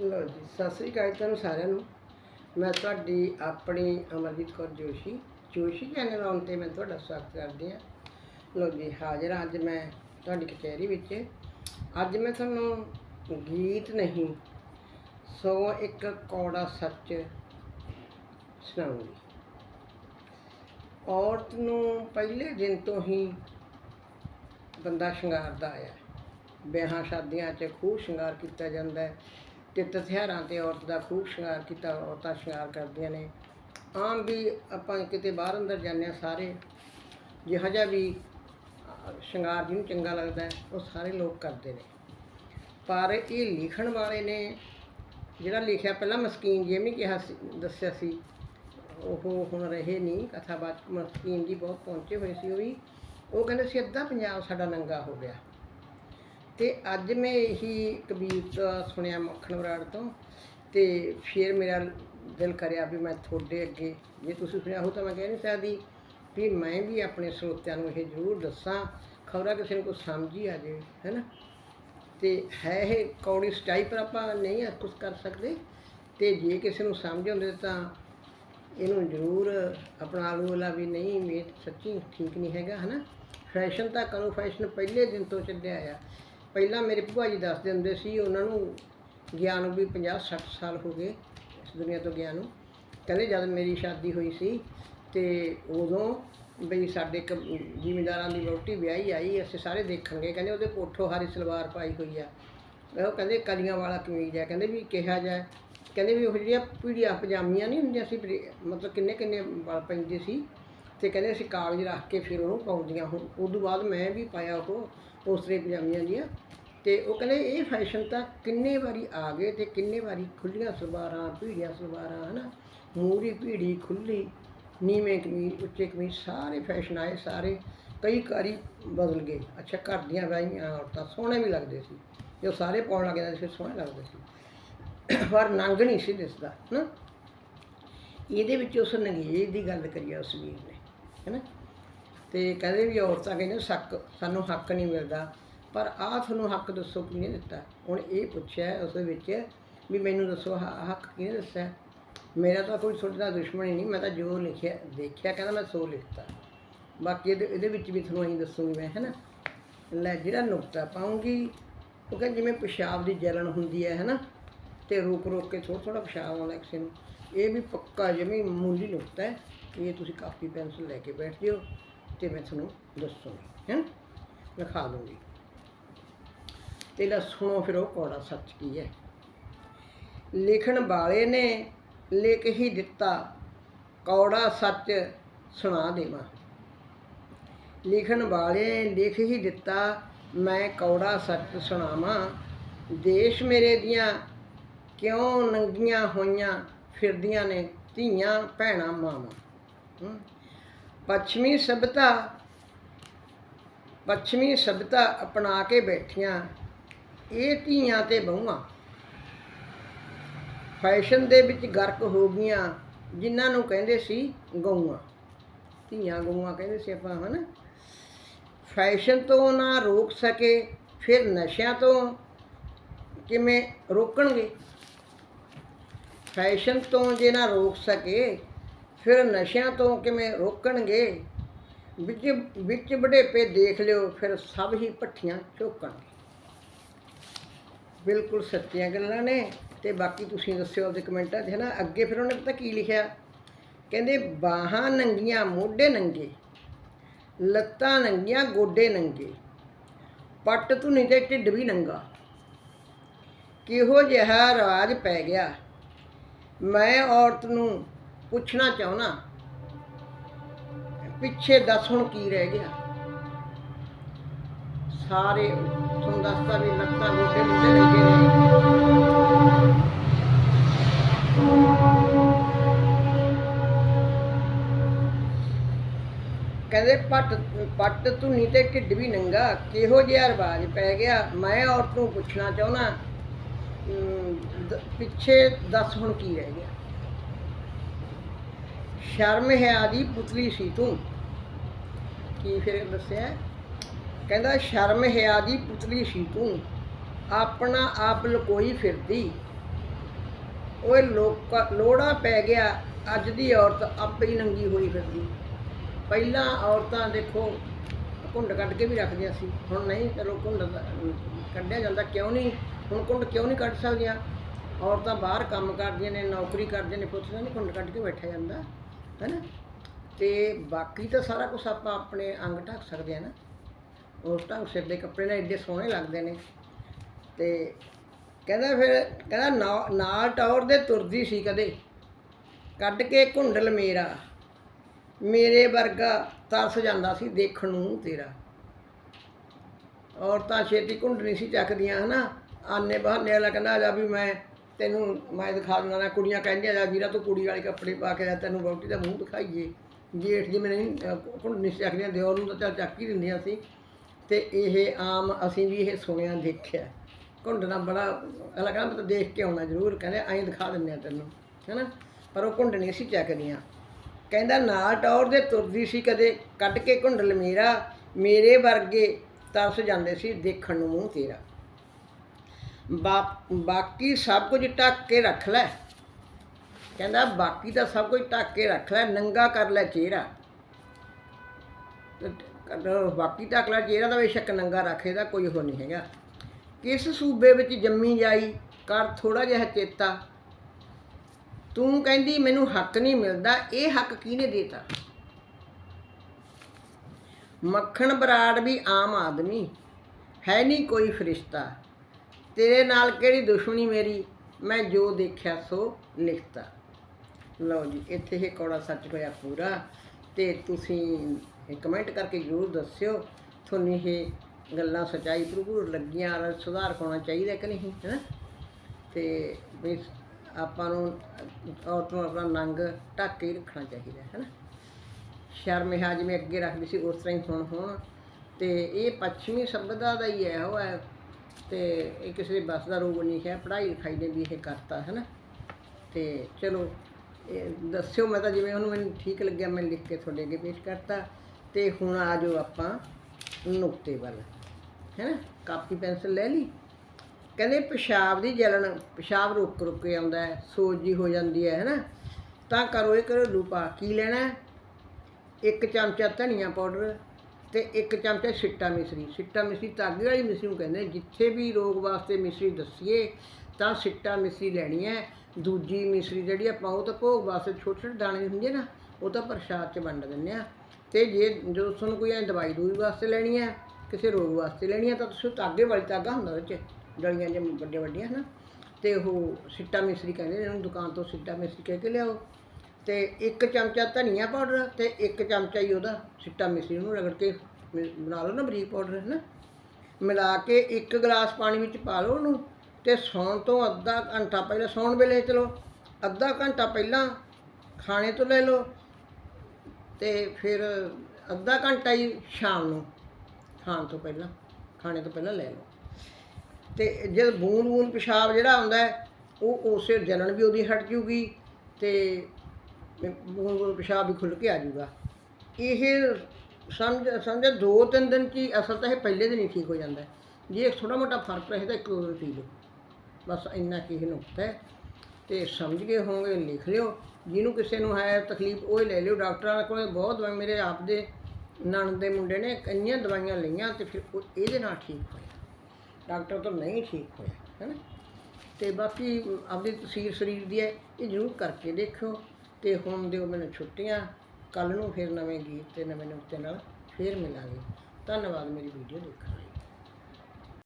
ਲੋ ਜੀ, ਸਤਿ ਸ੍ਰੀ ਅਕਾਲ ਤੁਹਾਨੂੰ ਸਾਰਿਆਂ ਨੂੰ। ਮੈਂ ਤੁਹਾਡੀ ਆਪਣੀ ਅਮਰਜੀਤ ਕੌਰ ਜੋਸ਼ੀ ਜੋਸ਼ੀ ਚੈਨਲ ਆਉਣ ਤੇ ਮੈਂ ਤੁਹਾਡਾ ਸਵਾਗਤ ਕਰਦੀ ਹਾਂ। ਲੋ ਜੀ, ਹਾਜ਼ਰ ਹਾਂ ਅੱਜ ਮੈਂ ਤੁਹਾਡੀ ਕਚਹਿਰੀ ਵਿੱਚ। ਅੱਜ ਮੈਂ ਤੁਹਾਨੂੰ ਗੀਤ ਨਹੀਂ ਸੋ ਇੱਕ ਕੌੜਾ ਸੱਚ ਸੁਣਾਉਂਗੀ। ਔਰਤ ਨੂੰ ਪਹਿਲੇ ਦਿਨ ਤੋਂ ਹੀ ਬੰਦਾ ਸ਼ਿੰਗਾਰਦਾ ਆਇਆ। ਵਿਆਹਾਂ ਸ਼ਾਦੀਆਂ 'ਚ ਖੂਬ ਸ਼ਿੰਗਾਰ ਕੀਤਾ ਜਾਂਦਾ ਹੈ। ਤੇ ਤਥਿਆਰਾਂ ਤੇ ਔਰਤ ਦਾ ਖੂਬ ਸ਼ਿੰਗਾਰ ਕੀਤਾ, ਔਰਤਾਂ ਸ਼ਿੰਗਾਰ ਕਰਦੀਆਂ ਨੇ। ਆਮ ਵੀ ਆਪਾਂ ਕਿਤੇ ਬਾਹਰ ਅੰਦਰ ਜਾਂਦੇ ਹਾਂ, ਸਾਰੇ ਜਿਹੋ ਜਿਹਾ ਵੀ ਸ਼ਿੰਗਾਰ ਜਿਹਨੂੰ ਚੰਗਾ ਲੱਗਦਾ ਉਹ ਸਾਰੇ ਲੋਕ ਕਰਦੇ ਨੇ। ਪਰ ਇਹ ਲਿਖਣ ਵਾਲੇ ਨੇ, ਜਿਹੜਾ ਲਿਖਿਆ ਪਹਿਲਾਂ ਮਸਕੀਨ ਜੀ ਵੀ ਕਿਹਾ ਸੀ, ਦੱਸਿਆ ਸੀ, ਉਹ ਹੁਣ ਰਹੇ ਨਹੀਂ, ਕਥਾਵਾਚਕ ਮਸਕੀਨ ਜੀ ਬਹੁਤ ਪਹੁੰਚੇ ਹੋਏ ਸੀ, ਉਹ ਵੀ, ਉਹ ਕਹਿੰਦੇ ਸੀ, ਅੱਧਾ ਪੰਜਾਬ ਸਾਡਾ ਨੰਗਾ ਹੋ ਗਿਆ। ਤੇ ਅੱਜ ਮੈਂ ਇਹੀ ਕਬੀਰ ਸੁਣਿਆ ਮੱਖਣ ਬਰਾੜ ਤੋਂ ਤੇ ਫਿਰ ਮੇਰਾ ਦਿਲ ਕਰਿਆ ਵੀ ਮੈਂ ਤੁਹਾਡੇ ਅੱਗੇ, ਜੇ ਤੁਸੀਂ ਸੁਣਿਆ ਹੋ ਤਾਂ ਮੈਂ ਕਹਿ ਨਹੀਂ ਸਕਦੀ ਵੀ ਮੈਂ ਵੀ ਆਪਣੇ ਸਰੋਤਿਆਂ ਨੂੰ ਇਹ ਜ਼ਰੂਰ ਦੱਸਾਂ, ਖਬਰਾਂ ਕਿਸੇ ਨੂੰ ਕੋਈ ਸਮਝ ਹੀ ਆ ਜਾਵੇ, ਹੈਨਾ? ਤੇ ਹੈ ਇਹ ਕੌੜੀ ਸਟਾਈ ਪਰ ਆਪਾਂ ਨਹੀਂ ਕੁਝ ਕਰ ਸਕਦੇ ਤੇ ਜੇ ਕਿਸੇ ਨੂੰ ਸਮਝ ਆਉਂਦੇ ਤਾਂ ਇਹਨੂੰ ਜ਼ਰੂਰ ਆਪਣਾ ਲਓ ਵੀ ਨਹੀਂ ਇਹ ਸੱਚੀ ਠੀਕ ਨਹੀਂ ਹੈਗਾ, ਹਨਾ? ਫੈਸ਼ਨ ਤਾਂ ਕਰੋ ਫੈਸ਼ਨ ਪਹਿਲੇ ਦਿਨ ਤੋਂ ਚੱਲਿਆ ਆ। ਪਹਿਲਾਂ ਮੇਰੇ ਭੂਆ ਜੀ ਦੱਸਦੇ ਹੁੰਦੇ ਸੀ, ਉਹਨਾਂ ਨੂੰ ਗਿਆ ਨੂੰ ਵੀ 50 60 ਸਾਲ ਹੋ ਗਏ ਇਸ ਦੁਨੀਆ ਤੋਂ ਗਿਆ ਨੂੰ। ਕਹਿੰਦੇ ਜਦ ਮੇਰੀ ਸ਼ਾਦੀ ਹੋਈ ਸੀ ਤੇ ਉਦੋਂ ਬਈ ਸਾਡੇ ਇੱਕ ਜ਼ਿਮੀਂਦਾਰਾਂ ਦੀ ਰੋਟੀ ਵਿਆਹੀ ਆਈ, ਅਸੀਂ ਸਾਰੇ ਦੇਖਣਗੇ ਕਹਿੰਦੇ ਉਹਦੇ ਕੋਠੋ ਹਾਰੀ ਸਲਵਾਰ ਪਾਈ ਹੋਈ ਆ। ਉਹ ਕਹਿੰਦੇ ਕਲੀਆਂ ਵਾਲਾ ਕਮੀਜ਼ ਆ। ਕਹਿੰਦੇ ਵੀ ਕਿਹਾ ਜਾਏ ਕਹਿੰਦੇ ਵੀ ਉਹ ਜਿਹੜੀਆਂ ਪੀੜੀਆਂ ਪਜਾਮੀਆਂ ਨਹੀਂ ਹੁੰਦੀਆਂ ਸੀ ਬਰੇ- ਮਤਲਬ ਕਿੰਨੇ ਕਿੰਨੇ ਵਾਲ ਪੈਂਦੇ ਸੀ। ਤੇ ਕਹਿੰਦੇ ਅਸੀਂ ਕਾਗਜ਼ ਰੱਖ ਕੇ ਫਿਰ ਉਹਨੂੰ ਪਾਉਂਦੀਆਂ ਹੁਣ। ਉਦੋਂ ਬਾਅਦ ਮੈਂ ਵੀ ਪਾਇਆ ਉਹ ਉਸ ਪਜਾਮੀਆਂ ਦੀਆਂ ਤੇ ਉਹ ਕਹਿੰਦੇ ਇਹ ਫੈਸ਼ਨ ਤਾਂ ਕਿੰਨੇ ਵਾਰੀ ਆ ਗਏ ਤੇ ਕਿੰਨੇ ਵਾਰੀ ਖੁੱਲੀਆਂ ਸਲਵਾਰਾਂ, ਭੀੜੀਆਂ ਸਲਵਾਰਾਂ, ਹਨਾ? ਮੂਰੀ ਭੀੜੀ ਖੁੱਲੀ, ਨੀਵੇਂ ਕਮੀਜ਼, ਉੱਚੇ ਕਮੀਜ਼, ਸਾਰੇ ਫੈਸ਼ਨ ਆਏ, ਸਾਰੇ ਕਈ ਕਾਰੀ ਬਦਲ ਗਏ। ਅੱਛਾ, ਘਰ ਦੀਆਂ ਵਿਆਹੀਆਂ ਔਰਤਾਂ ਸੋਹਣੇ ਵੀ ਲੱਗਦੇ ਸੀ ਜੋ ਸਾਰੇ ਪਾਉਣ ਲੱਗ ਜਾਂਦੇ ਸੀ, ਫਿਰ ਸੋਹਣੇ ਲੱਗਦੇ ਸੀ। ਪਰ ਨੰਗ ਨਹੀਂ ਸੀ ਦਿਸਦਾ ਨਾ ਇਹਦੇ ਵਿੱਚ ਉਸ ਨੰਗੇਜ ਦੀ ਗੱਲ ਕਰੀ ਉਸ ਵੀਰ ਨੇ, ਹੈਨਾ? ਤੇ ਕਹਿੰਦੇ ਵੀ ਔਰਤਾਂ ਕਹਿੰਦੇ ਸੱਕ, ਸਾਨੂੰ ਹੱਕ ਨਹੀਂ ਮਿਲਦਾ। ਪਰ ਆਹ ਤੁਹਾਨੂੰ ਹੱਕ ਦੱਸੋ ਕਿਹਨੇ ਦਿੱਤਾ? ਹੁਣ ਇਹ ਪੁੱਛਿਆ ਉਸ ਵਿੱਚ ਵੀ ਮੈਨੂੰ ਦੱਸੋ ਹੱਕ ਕਿਹਨੇ ਦੱਸਿਆ? ਮੇਰਾ ਤਾਂ ਕੋਈ ਤੁਹਾਡੇ ਨਾਲ ਦੁਸ਼ਮਣ ਹੀ ਨਹੀਂ, ਮੈਂ ਤਾਂ ਜੋ ਲਿਖਿਆ, ਦੇਖਿਆ, ਕਹਿੰਦਾ ਮੈਂ ਸੋ ਲਿਖਤਾ। ਬਾਕੀ ਇਹਦੇ ਇਹਦੇ ਵਿੱਚ ਵੀ ਤੁਹਾਨੂੰ ਅਸੀਂ ਦੱਸੂਗੀ ਮੈਂ, ਹੈਨਾ? ਲੈ ਜਿਹੜਾ ਨੁਕਤਾ ਪਾਉਂਗੀ, ਉਹ ਕਹਿੰਦੇ ਜਿਵੇਂ ਪਿਸ਼ਾਬ ਦੀ ਜਲਣ ਹੁੰਦੀ ਹੈ, ਹੈਨਾ? ਤੇ ਰੋਕ ਰੋਕ ਕੇ ਥੋੜਾ ਥੋੜਾ ਪਿਸ਼ਾਬ ਆਉਂਦਾ ਕਿਸੇ ਨੂੰ। ਇਹ ਵੀ ਪੱਕਾ ਜਿਵੇਂ ਮੂਲੀ ਨੁਕਤਾ ਹੈ, ਇਹ ਤੁਸੀਂ ਕਾਪੀ, ਪੈਨਸਲ ਲੈ ਕੇ ਬੈਠ ਜਿਓ। ਤੇ ਮੈਂ ਤੁਹਾਨੂੰ ਦੱਸੂਗੀ, ਹੈਂ? ਲਿਖਾ ਦੂੰਗੀ। ਤੇ ਲੈ ਸੁਣੋ ਫਿਰ ਉਹ ਕੋੜਾ ਸੱਚ ਕੀ ਹੈ। ਲਿਖਣ ਵਾਲੇ ਨੇ ਲਿਖ ਹੀ ਦਿੱਤਾ, ਕੌੜਾ ਸੱਚ ਸੁਣਾ ਦੇਵਾਂ। ਲਿਖਣ ਵਾਲੇ ਨੇ ਲਿਖ ਹੀ ਦਿੱਤਾ, ਮੈਂ ਕੌੜਾ ਸੱਚ ਸੁਣਾਵਾਂ। ਦੇਸ਼ ਮੇਰੇ ਦੀਆਂ ਕਿਉਂ ਨੰਗੀਆਂ ਹੋਈਆਂ ਫਿਰਦੀਆਂ ਨੇ ਧੀਆਂ ਭੈਣਾਂ ਮਾਵਾਂ। ਪੱਛਮੀ ਸਭਿਤਾ ਪੱਛਮੀ ਸਭਿਤਾ ਅਪਣਾ ਕੇ ਬੈਠੀਆਂ, ਇਹ ਧੀਆਂ ਤੇ ਬਹੂਆਂ। ਫੈਸ਼ਨ ਦੇ ਵਿੱਚ ਗਰਕ ਹੋ ਗਈਆਂ, ਜਿਨ੍ਹਾਂ ਨੂੰ ਕਹਿੰਦੇ ਸੀ ਗਊਆਂ। ਧੀਆਂ ਗਊਆਂ ਕਹਿੰਦੇ ਸੀ ਆਪਾਂ, ਹਨਾ? ਫੈਸ਼ਨ ਤੋਂ ਨਾ ਰੋਕ ਸਕੇ, ਫਿਰ ਨਸ਼ਿਆਂ ਤੋਂ ਕਿਵੇਂ ਰੋਕਣਗੇ? ਫੈਸ਼ਨ ਤੋਂ ਜੇ ਨਾ ਰੋਕ ਸਕੇ ਫਿਰ ਨਸ਼ਿਆਂ ਤੋਂ ਕਿਵੇਂ ਰੋਕਣਗੇ? ਵਿੱਚ ਵਿੱਚ ਵਡੇਪੇ ਦੇਖ ਲਿਓ, ਫਿਰ ਸਭ ਹੀ ਪੱਠੀਆਂ ਝੋਕਣਗੇ ਬਿਲਕੁਲ ਸੱਚੀਆਂ ਗੱਲਾਂ ਨੇ, ਤੇ ਬਾਕੀ ਤੁਸੀਂ ਦੱਸਿਓ ਆਪਦੇ ਕਮੈਂਟਾਂ 'ਚ ਹੈ ਨਾ ਅੱਗੇ ਫਿਰ ਉਹਨੇ ਪਤਾ ਕੀ ਲਿਖਿਆ? ਕਹਿੰਦੇ, ਬਾਹਾਂ ਨੰਗੀਆਂ, ਮੋਢੇ ਨੰਗੇ, ਲੱਤਾਂ ਨੰਗੀਆਂ, ਗੋਡੇ ਨੰਗੇ, ਪੱਟ ਧੁਨੀ ਤੇ ਢਿੱਡ ਵੀ ਨੰਗਾ। ਕਿਹੋ ਜਿਹਾ ਰਾਜ ਪੈ ਗਿਆ? ਮੈਂ ਔਰਤ ਨੂੰ ਪੁੱਛਣਾ ਚਾਹੁੰਦਾ, ਪਿੱਛੇ ਦੱਸ ਹੁਣ ਕੀ ਰਹਿ ਗਿਆ। ਸਾਰੇ ਤੁਹਾਨੂੰ ਦੱਸਦਾ ਵੀ ਲੱਤਾਂ ਗੋਡੇ ਮੁੰਡੇ ਲੱਗੇ ਨੇ ਕਹਿੰਦੇ, ਪੱਟ ਪੱਟ ਧੁਨੀ ਤੇ ਢਿੱਡ ਵੀ ਨੰਗਾ, ਕਿਹੋ ਜਿਹਾ ਰਿਵਾਜ ਪੈ ਗਿਆ? ਮੈਂ ਔਰਤ ਨੂੰ ਪੁੱਛਣਾ ਚਾਹੁੰਦਾ ਪਿੱਛੇ ਦੱਸ ਹੁਣ ਕੀ ਰਹਿ ਗਿਆ? ਸ਼ਰਮ ਹੈ ਆਦੀ ਪੁਤਲੀ ਸੀ ਤੂੰ। ਕੀ ਫਿਰ ਦੱਸਿਆ? ਕਹਿੰਦਾ, ਸ਼ਰਮ ਹੈ ਆਦੀ ਪੁਤਲੀ ਸੀ ਤੂੰ। ਆਪਣਾ ਆਪ ਲਕੋਈ ਫਿਰਦੀ। ਓਏ ਲੋਕ, ਲੋੜਾ ਪੈ ਗਿਆ, ਅੱਜ ਦੀ ਔਰਤ ਆਪੇ ਹੀ ਨੰਗੀ ਹੋਈ ਫਿਰਦੀ। ਪਹਿਲਾਂ ਔਰਤਾਂ ਦੇਖੋ, ਘੁੰਡ ਕੱਢ ਕੇ ਵੀ ਰੱਖਦੀਆਂ ਸੀ। ਹੁਣ ਨਹੀਂ, ਚਲੋ ਘੁੰਡ ਕੱਢਿਆ ਜਾਂਦਾ, ਕਿਉਂ ਨਹੀਂ? ਹੁਣ ਘੁੰਡ ਕਿਉਂ ਨਹੀਂ ਕੱਢ ਸਕਦੀਆਂ? ਔਰਤਾਂ ਬਾਹਰ ਕੰਮ ਕਰਦੀਆਂ ਨੇ, ਨੌਕਰੀ ਕਰਦੀਆਂ ਨੇ ਪੁੱਛਦਾ ਨਹੀਂ ਘੁੰਡ ਕੱਢ ਕੇ ਬੈਠਿਆ ਜਾਂਦਾ। ਹੈਨਾ? ਤੇ ਬਾਕੀ ਤਾਂ ਸਾਰਾ ਕੁਝ ਆਪਾਂ ਆਪਣੇ ਅੰਗ ਢੱਕ ਸਕਦੇ ਆ ਨਾ। ਉਸ ਢੰਗ ਸਿਰ ਦੇ ਕੱਪੜੇ ਨਾਲ ਏਡੇ ਸੋਹਣੇ ਲੱਗਦੇ ਨੇ। ਤੇ ਕਹਿੰਦਾ ਫਿਰ, ਕਹਿੰਦਾ ਨਾ- ਨਾਲ ਟੌਰ ਦੇ ਤੁਰਦੀ ਸੀ ਕਦੇ। ਕੱਢ ਕੇ ਘੁੰਡਲ ਮੇਰਾ। ਮੇਰੇ ਵਰਗਾ ਤਰਸ ਜਾਂਦਾ ਸੀ ਦੇਖਣ ਨੂੰ ਤੇਰਾ। ਔਰਤਾਂ ਛੇਤੀ ਘੁੰਡ ਨਹੀਂ ਸੀ ਚੱਕਦੀਆਂ ਹਨਾ। ਆਨੇ ਬਹਾਨੇ ਵਾਲਾ ਕਹਿੰਦਾ, ਆ ਜਾ ਵੀ ਮੈਂ ਤੈਨੂੰ ਮੈਂ ਦਿਖਾ ਦਿੰਦਾ ਨਾ ਕੁੜੀਆਂ ਕਹਿੰਦੀਆਂ ਜਾ ਵੀਰਾ ਤੂੰ ਕੁੜੀ ਵਾਲੇ ਕੱਪੜੇ ਪਾ ਕੇ ਆ ਤੈਨੂੰ ਵਹੁਟੀ ਦਾ ਮੂੰਹ ਦਿਖਾਈਏ। ਜੇਠ ਜੀ ਮੈਂ ਨਹੀਂ ਅਹ, ਘੁੰਡ ਨਹੀਂ ਸੀ ਚੱਕਦੀਆਂ ਦਿਓਰ ਨੂੰ ਤਾਂ ਚੱਲ ਚੱਕ ਹੀ ਦਿੰਦੀਆਂ ਸੀ ਤੇ ਇਹ ਆਮ ਅਸੀਂ ਵੀ ਇਹ ਸੁਣਿਆ ਦੇਖਿਆ। ਘੁੰਡਣਾ ਬੜਾ ਅਲੱਗ ਕਹਿੰਦਾ ਮੈਂ ਦੇਖ ਕੇ ਆਉਣਾ ਜ਼ਰੂਰ ਕਹਿੰਦੇ ਐਂ ਦਿਖਾ ਦਿੰਦੇ ਆ ਤੈਨੂੰ ਹੈਨਾ? ਪਰ ਉਹ ਘੁੰਡ ਨਹੀਂ ਸੀ ਚੱਕਦੀਆਂ। ਕਹਿੰਦਾ ਨਾ ਟੌਰ ਦੇ ਤੁਰਦੀ ਸੀ ਕਦੇ ਕੱਢ ਕੇ ਘੁੰਡਲ ਮੇਰਾ ਮੇਰੇ ਵਰਗੇ ਤਰਸ ਜਾਂਦੇ ਸੀ ਦੇਖਣ ਨੂੰ ਮੂੰਹ ਤੇਰਾ। ਬਾਕੀ ਸਭ ਕੁਝ ਢੱਕ ਕੇ ਰੱਖ ਲੈ। ਕਹਿੰਦਾ ਬਾਕੀ ਤਾਂ ਸਭ ਕੁਝ ਢੱਕ ਕੇ ਰੱਖ ਲੈ, ਨੰਗਾ ਕਰ ਲੈ ਚਿਹਰਾ। ਬਾਕੀ ਢੱਕ ਲੈ ਚਿਹਰਾ ਦਾ ਬੇਸ਼ੱਕ ਨੰਗਾ ਰੱਖੇ ਦਾ ਕੋਈ ਹੋ ਨਹੀਂ ਹੈਗਾ। ਕਿਸ ਸੂਬੇ ਵਿੱਚ ਜੰਮੀ ਜਾਈ? ਕਰ ਥੋੜਾ ਜਿਹਾ ਚੇਤਾ। ਤੂੰ ਕਹਿੰਦੀ ਮੈਨੂੰ ਹੱਕ ਨਹੀਂ ਮਿਲਦਾ, ਇਹ ਹੱਕ ਕਿਹਨੇ ਦੇਤਾ? ਮੱਖਣ ਬਰਾੜ ਵੀ ਆਮ ਆਦਮੀ, ਹੈ ਨਹੀਂ ਕੋਈ ਫਰਿਸ਼ਤਾ। ਤੇਰੇ ਨਾਲ ਕਿਹੜੀ ਦੁਸ਼ਮਣੀ ਮੇਰੀ? ਮੈਂ ਜੋ ਦੇਖਿਆ ਸੋ ਲਿਖਤਾ ਲਓ ਜੀ, ਇੱਥੇ ਇਹ ਕੌੜਾ ਸੱਚ ਹੋਇਆ ਪੂਰਾ। ਤੇ ਤੁਸੀਂ ਕਮੈਂਟ ਕਰਕੇ ਜ਼ਰੂਰ ਦੱਸਿਓ, ਤੁਹਾਨੂੰ ਇਹ ਗੱਲਾਂ ਸਚਾਈ ਭਰਪੂਰ ਲੱਗੀਆਂ, ਔਰ ਸੁਧਾਰ ਹੋਣਾ ਚਾਹੀਦਾ ਕਿ ਨਹੀਂ ਹੈ ਤੇ ਵੀ ਆਪਾਂ ਨੂੰ ਔਰਤ ਨੂੰ ਆਪਣਾ ਨੰਗ ਢੱਕ ਕੇ ਹੀ ਰੱਖਣਾ ਚਾਹੀਦਾ ਹੈ ਨਾ ਸ਼ਰਮ ਹੈ ਜਿਵੇਂ ਅੱਗੇ ਰੱਖਦੀ ਸੀ, ਉਸ ਤਰ੍ਹਾਂ ਹੀ ਹੁਣ ਹੁਣ। ਤੇ ਇਹ ਪੱਛਮੀ ਸਭਿਅਤਾ ਦਾ ਹੀ ਹੈ ਉਹ ਹੈ। ਤੇ ਇਹ ਕਿਸੇ ਦੀ ਬਸ ਦਾ ਰੋਗ ਨਹੀਂ ਹੈ, ਪੜ੍ਹਾਈ ਲਿਖਾਈ ਨੇ ਵੀ ਇਹ ਕਰਤਾ ਹੈ ਨਾ ਤੇ ਚਲੋ, ਇਹ ਦੱਸਿਓ ਮੈਂ ਤਾਂ ਜਿਵੇਂ ਉਹਨੂੰ ਮੈਨੂੰ ਠੀਕ ਲੱਗਿਆ, ਮੈਂ ਲਿਖ ਕੇ ਤੁਹਾਡੇ ਅੱਗੇ ਪੇਸ਼ ਕਰਤਾ। ਤੇ ਹੁਣ ਆ ਜਾਓ ਆਪਾਂ ਨੁਕਤੇ ਵੱਲ ਹੈ ਨਾ ਕਾਪੀ ਪੈਨਸਲ ਲੈ ਲਈ। ਕਹਿੰਦੇ ਪਿਸ਼ਾਬ ਦੀ ਜਲਣ, ਪਿਸ਼ਾਬ ਰੁਕ ਰੁਕ ਕੇ ਆਉਂਦਾ ਹੈ, ਸੋਜ ਜੀ ਹੋ ਜਾਂਦੀ ਹੈ, ਹੈਨਾ? ਤਾਂ ਕਰੋ ਇਹ ਕਰੋ, ਲੂਪਾ, ਕੀ ਲੈਣਾ ਇੱਕ ਚਮਚਾ ਧਨੀਆ ਪਾਊਡਰ ਤੇ ਇੱਕ ਚਮਚਾ ਸਿੱਟਾ ਮਿਸਰੀ। ਸਿੱਟਾ ਮਿਸਰੀ ਧਾਗੇ ਵਾਲੀ ਮਿਸਰੀ ਨੂੰ ਕਹਿੰਦੇ ਜਿੱਥੇ ਵੀ ਰੋਗ ਵਾਸਤੇ ਮਿਸਰੀ ਦੱਸੀਏ, ਤਾਂ ਸਿੱਟਾ ਮਿਸਰੀ ਲੈਣੀ ਹੈ। ਦੂਜੀ ਮਿਸਰੀ ਜਿਹੜੀ ਆਪਾਂ ਉਹ ਤਾਂ ਭੋਗ ਵਾਸਤੇ ਛੋਟੇ ਛੋਟੇ ਦਾਣੇ ਹੁੰਦੇ ਨਾ, ਉਹ ਤਾਂ ਪ੍ਰਸ਼ਾਦ 'ਚ ਵੰਡ ਦਿੰਦੇ ਆ। ਤੇ ਜੇ ਜਦੋਂ ਤੁਹਾਨੂੰ ਕੋਈ ਐ ਦਵਾਈ ਦੂਈ ਵਾਸਤੇ ਲੈਣੀ ਹੈ, ਕਿਸੇ ਰੋਗ ਵਾਸਤੇ ਲੈਣੀ ਹੈ, ਤਾਂ ਤੁਸੀਂ ਧਾਗੇ ਵਾਲੀ ਧਾਗਾ ਹੁੰਦਾ ਵਿੱਚ ਡਲੀਆਂ ਜਿਹੀਆਂ ਵੱਡੇ ਵੱਡੀਆਂ ਹਨਾ। ਤੇ ਉਹ ਸਿੱਟਾ ਮਿਸਰੀ ਕਹਿੰਦੇ ਨੇ, ਇਹਨੂੰ ਦੁਕਾਨ ਤੋਂ ਸਿੱਟਾ ਮਿਸਰੀ ਕਹਿ ਕੇ ਲਿਆਓ। ਤੇ ਇੱਕ ਚਮਚਾ ਧਨੀਆ ਪਾਊਡਰ ਤੇ ਇੱਕ ਚਮਚਾ ਹੀ ਉਹਦਾ ਸਿੱਟਾ ਮਿਸਰੀ ਨੂੰ ਰਗੜ ਕੇ ਮਿ- ਬਣਾ ਲਓ ਨਾ ਬਰੀਕ ਪਾਊਡਰ ਹੈ ਨਾ ਮਿਲਾ ਕੇ ਇੱਕ ਗਲਾਸ ਪਾਣੀ ਵਿੱਚ ਪਾ ਲਓ ਉਹਨੂੰ ਤੇ ਸੌਣ ਤੋਂ ਅੱਧਾ ਘੰਟਾ ਪਹਿਲਾਂ, ਸੌਣ ਵੇਲੇ ਚਲੋ, ਅੱਧਾ ਘੰਟਾ ਪਹਿਲਾਂ ਖਾਣੇ ਤੋਂ ਲੈ ਲਓ ਤੇ ਫਿਰ ਅੱਧਾ ਘੰਟਾ ਹੀ ਸ਼ਾਮ ਨੂੰ ਖਾਣ ਤੋਂ ਪਹਿਲਾਂ, ਖਾਣੇ ਤੋਂ ਪਹਿਲਾਂ ਲੈ ਲਓ। ਤੇ ਜਦ ਬੂੰਦ ਬੂੰਦ ਪਿਸ਼ਾਬ ਜਿਹੜਾ ਆਉਂਦਾ ਹੈ, ਉਹ ਉਸੇ ਜਲਣ ਵੀ ਉਹਦੀ ਹਟ ਜੂਗੀ ਤੇ ਪਿਸ਼ਾਬ ਵੀ ਖੁੱਲ ਕੇ ਆ ਜਾਊਗਾ। ਇਹ ਸਮਝ ਸਮਝ ਦੋ ਤਿੰਨ ਦਿਨ ਚ ਹੀ ਅਸਲ ਤਾਂ ਇਹ ਪਹਿਲੇ ਦਿਨ ਹੀ ਠੀਕ ਹੋ ਜਾਂਦਾ ਜੇ ਥੋੜਾ ਮੋਟਾ ਫ਼ਰਕ ਰਹੇ ਤਾਂ ਇੱਕ ਦੋ ਪੀ ਲਓ। ਬਸ ਇੰਨਾ ਕੀ ਨੁਕਤਾ ਹੈ। ਤੇ ਸਮਝ ਗਏ ਹੋਵੋਗੇ, ਲਿਖ ਲਿਓ। ਜਿਹਨੂੰ ਕਿਸੇ ਨੂੰ ਹੈ ਤਕਲੀਫ, ਉਹ ਲੈ ਲਿਓ। ਡਾਕਟਰਾਂ ਕੋਲ ਬਹੁਤ ਦਵਾਈ, ਮੇਰੇ ਆਪ ਦੇ ਨਣਦ ਦੇ ਮੁੰਡੇ ਨੇ ਕਈਆਂ ਦਵਾਈਆਂ ਲਈਆਂ ਤੇ ਫਿਰ ਉਹ ਇਹਦੇ ਨਾਲ ਠੀਕ ਹੋਇਆ। ਡਾਕਟਰ ਤੋਂ ਨਹੀਂ ਠੀਕ ਹੋਇਆ, ਹੈ ਨਾ? ਤੇ ਬਾਕੀ ਆਪਣੀ ਤਸਵੀਰ ਸਰੀਰ ਦੀ ਹੈ, ਇਹ ਜ਼ਰੂਰ ਕਰਕੇ ਦੇਖਿਓ। ਤੇ ਹੁਣ ਦਿਓ ਮੈਨੂੰ ਛੁੱਟੀਆਂ ਕੱਲ ਨੂੰ ਫਿਰ ਨਵੇਂ ਗੀਤ ਤੇ ਨਵੇਂ ਨੁਕਤੇ ਨਾਲ ਫਿਰ ਮਿਲਾਂਗੇ। ਧੰਨਵਾਦ, ਮੇਰੀ ਵੀਡੀਓ ਦੇਖਣ ਲਈ।